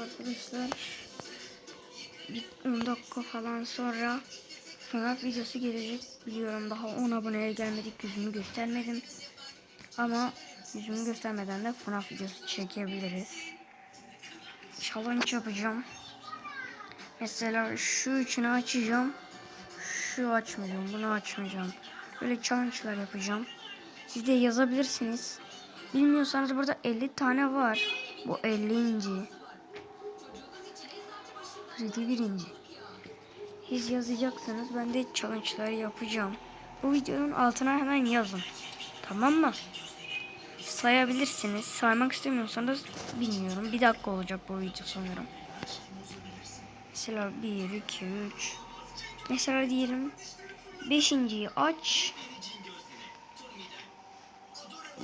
arkadaşlar. Bir 10 dakika falan sonra FNAF videosu gelecek. Biliyorum daha 10 aboneye gelmedik yüzümü göstermedim. Ama yüzümü göstermeden de FNAF videosu çekebiliriz. Challenge yapacağım. Mesela şu üçünü açacağım. Şu açmayacağım. Bunu açmayacağım. Böyle challenge'lar yapacağım. Siz de yazabilirsiniz. Bilmiyorsanız burada 50 tane var. Bu 50. Freddy birinci. Siz yazacaksınız. Ben de challenge'ları yapacağım. Bu videonun altına hemen yazın. Tamam mı? Sayabilirsiniz. Saymak istemiyorsanız bilmiyorum. Bir dakika olacak bu video sanırım. Mesela 1, 2, 3. Mesela diyelim 5.yi aç.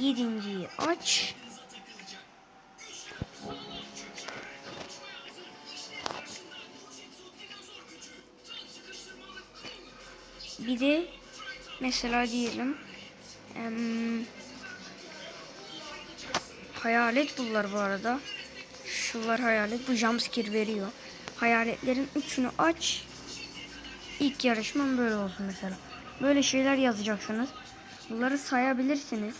7.yi aç. Bir de mesela diyelim em, hayalet bunlar bu arada. Şunlar hayalet. Bu jumpscare veriyor. Hayaletlerin üçünü aç. İlk yarışmam böyle olsun mesela. Böyle şeyler yazacaksınız. Bunları sayabilirsiniz.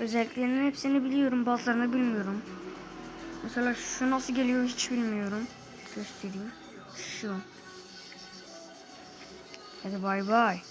Özelliklerinin hepsini biliyorum. Bazılarını bilmiyorum. Mesela şu nasıl geliyor hiç bilmiyorum. Göstereyim. Şu. As a bye bye.